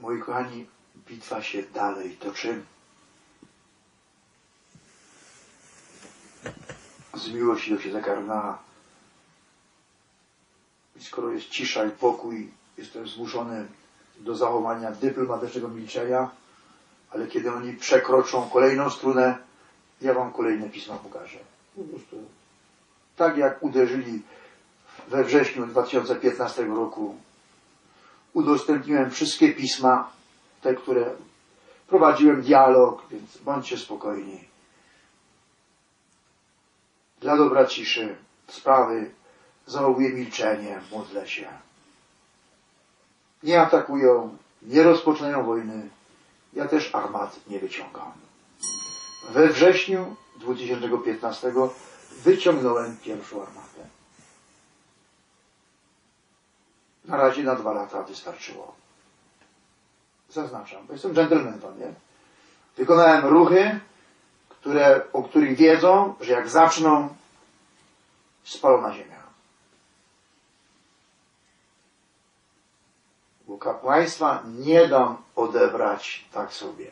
Moi kochani, bitwa się dalej toczy. Z miłości do księdza kardynała. I skoro jest cisza i pokój, jestem zmuszony do zachowania dyplomatycznego milczenia, ale kiedy oni przekroczą kolejną strunę, ja wam kolejne pisma pokażę. Po prostu. Tak jak uderzyli we wrześniu 2015 roku, udostępniłem wszystkie pisma, te, które prowadziłem dialog, więc bądźcie spokojni. Dla dobra ciszy, sprawy zachowuję milczenie, modlę się. Nie atakują, nie rozpoczynają wojny. Ja też armat nie wyciągam. We wrześniu 2015 wyciągnąłem pierwszą armatę. Na razie na dwa lata wystarczyło. Zaznaczam, bo jestem dżentelmen, nie? Wykonałem ruchy, które, o których wiedzą, że jak zaczną, spalona ziemia. Bo kapłaństwa nie dam odebrać tak sobie.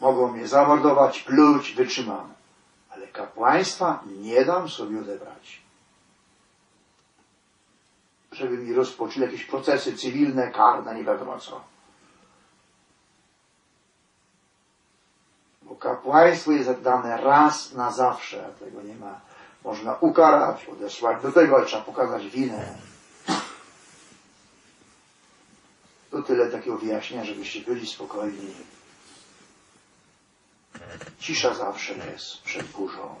Mogą mnie zamordować, pluć, wytrzymam. Ale kapłaństwa nie dam sobie odebrać. Żeby mi rozpoczęli jakieś procesy cywilne, karne, nie wiadomo co. Bo kapłaństwo jest dane raz na zawsze. Tego nie ma. Można ukarać, odesłać do tego, ale trzeba pokazać winę. To tyle takiego wyjaśnienia, żebyście byli spokojni. Cisza zawsze jest przed burzą.